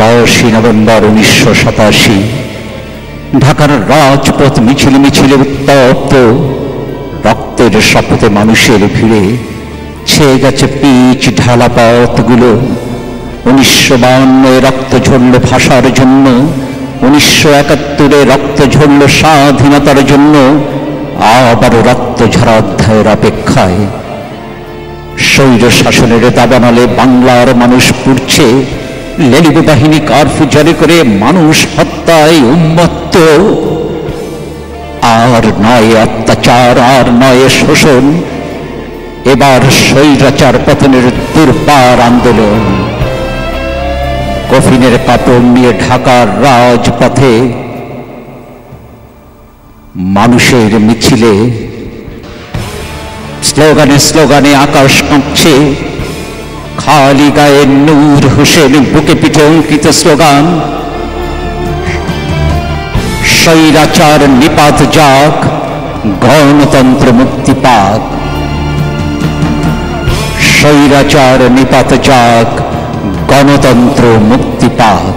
দশই নভেম্বর উনিশশো সাতাশি। ঢাকার রাজপথ মিছিলে মিছিলে উত্তপ্ত, রক্তের শপথে মানুষের ভিড়ে ছেয়ে গেছে পিচ ঢালা পথগুলো। উনিশশো বাউন্নে রক্ত ঝরল ভাষার জন্য, উনিশশো একাত্তরে রক্ত ঝরল স্বাধীনতার জন্য, আবারও রক্ত ঝরা অধ্যায়ের অপেক্ষায়। স্বৈর শাসনের দাবানলে বাংলার মানুষ পুড়ছে লেলিব বাহিনী কারফু জারি করে মানুষ হত্যায় উন্মত্ত। আর নয় অত্যাচার, আর নয় শোষণ। এবার স্বৈরাচার পতনের দুর্বার আন্দোলন। কফিনের কাপড় নিয়ে ঢাকার রাজপথে মানুষের মিছিলে। স্লোগানে স্লোগানে আকাশ কাঁপছে। খালি গায়ে নূর হোসেন বুকে পিঠে অঙ্কিত স্লোগান, স্বৈরাচার নিপাত যাক, গণতন্ত্র মুক্তি পাক। স্বৈরাচার নিপাত যাক, গণতন্ত্র মুক্তি পাক।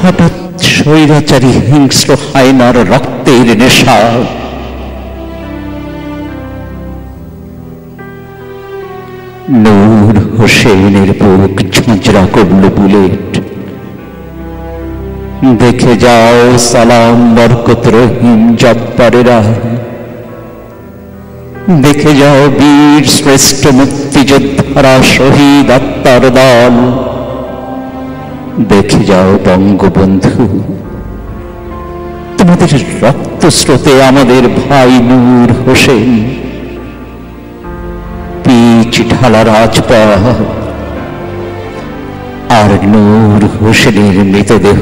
হঠাৎ স্বৈরাচারী হিংস্র হায়নার রক্তের নেশা নূর হোসেনের বুক ঝাঁঝরা করল বুলেট। দেখে যাও সালাম বরকত রহিম জব্বারেরা। দেখে যাও বীর শ্রেষ্ঠ মুক্তিযোদ্ধারা শহীদ আত্মার দল। দেখে যাও বঙ্গবন্ধু। তোমাদের রক্ত স্রোতে আমাদের ভাই নূর হোসেন। পিচ ঢালা রাজপথ আর নূর হোসেনের মৃতদেহ।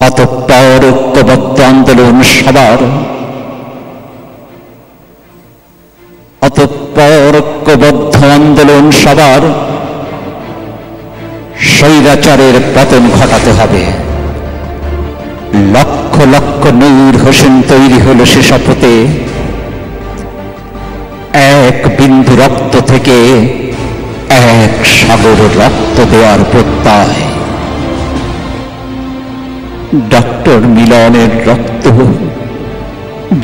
অতঃপর ঐক্যবদ্ধ আন্দোলন সবার। অতঃপর ঐক্যবদ্ধ আন্দোলন সবার। স্বৈরাচারের পতন ঘটাতে হবে। লক্ষ লক্ষ নূর হোসেন তৈরি হল সে শপথে। এক বিন্দু রক্ত থেকে এক সাগর রক্ত দেওয়ার প্রত্যয়। ডক্টর মিলনের রক্ত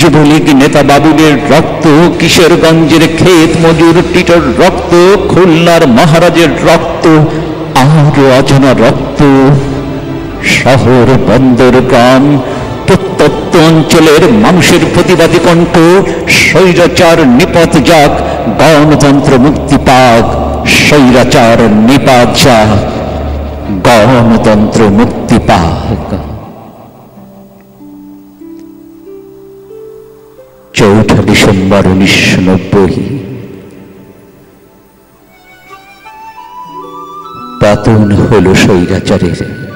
যুবলীগ নেতা বাবুলের রক্ত কিশোরগঞ্জের ক্ষেত মজুর টিটর রক্ত খুলনার মহারাজের রক্ত আরও অজানা রক্ত, শহর বন্দর গ্রাম প্রত্যন্ত অঞ্চলের মানুষের প্রতিবাদী কণ্ঠ, স্বৈরাচার নিপথ যাক, গণতন্ত্র মুক্তি পাক, স্বৈরাচার নিপাত যাক, গণতন্ত্র মুক্তি পাক। চৌঠা ডিসেম্বর উনিশশো নব্বই। পতন হল স্বৈরাচারের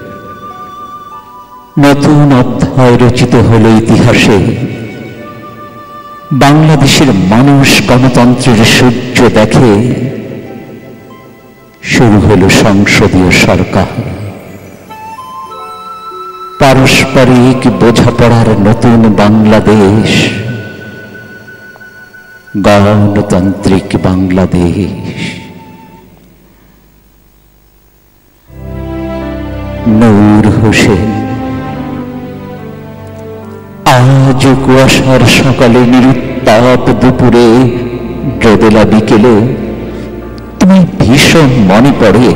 নতুন অধ্যায় রচিত হল ইতিহাসে। বাংলাদেশের মানুষ গণতন্ত্রের সূর্য দেখে শুরু হল সংসদীয় সরকার। পারস্পরিক বোঝাপড়ার নতুন বাংলাদেশ, গণতান্ত্রিক বাংলাদেশ। নূর হোসেন আজ কুয়াশার সকালে নিরুত্তাপ দুপুরে রোদেলা বিকেলে তুমি ভীষণ মনে পড়ে।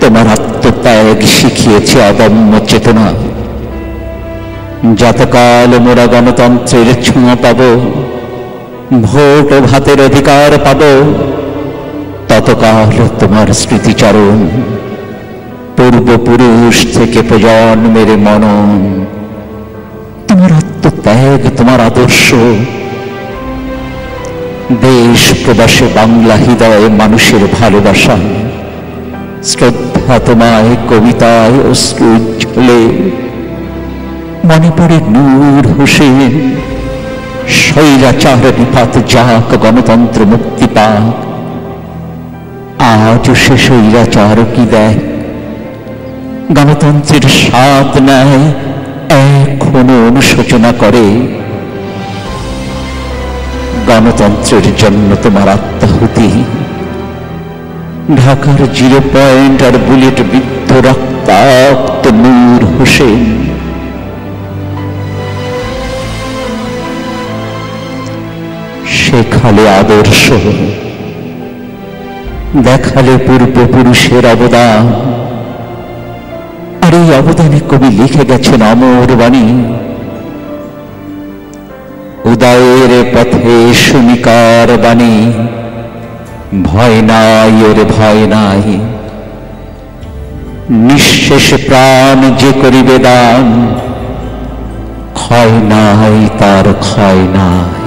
তোমার আত্মত্যাগ শিখিয়েছে অদম্য চেতনা। যতকাল মোরা গণতন্ত্রের ছোঁয়া পাব, ভোট ও ভাতের অধিকার পাব, ততকাল তোমার স্মৃতিচারণ পূর্বপুরুষ থেকে প্রজন্মের মনন। আত্মত্যাগ তোমার আদর্শ? দেশ, প্রবাসে বাংলা হৃদয়ে মানুষের ভালোবাসা। শ্রদ্ধা তোমায় কবিতায় অশ্রু উজ্জ্বলে মনে পড়ে নূর হোসেন। স্বৈরাচার বিপাত যাক, গণতন্ত্র মুক্তি পাক। আজ সে স্বৈরাচার কি দেয় গণতন্ত্রের স্বাদ নেয় এখনও অনুশোচনা করে। গণতন্ত্রের জন্য তোমার আত্মাহুতি। ঢাকার জিরো পয়েন্ট আর বুলেট বিদ্ধ রক্তাক্ত নূর হোসেন। শেখালে আদর্শ। দেখালে পূর্বপুরুষের অবদান। এই অবদানে কবি লিখে গেছেন অমর বাণী। উদয়ের পথে সুমিকার বাণী, ভয় নাই ওর ভয় নাই। নিঃশেষ প্রাণ যে করিবে দান, ক্ষয় নাই তার ক্ষয় নাই।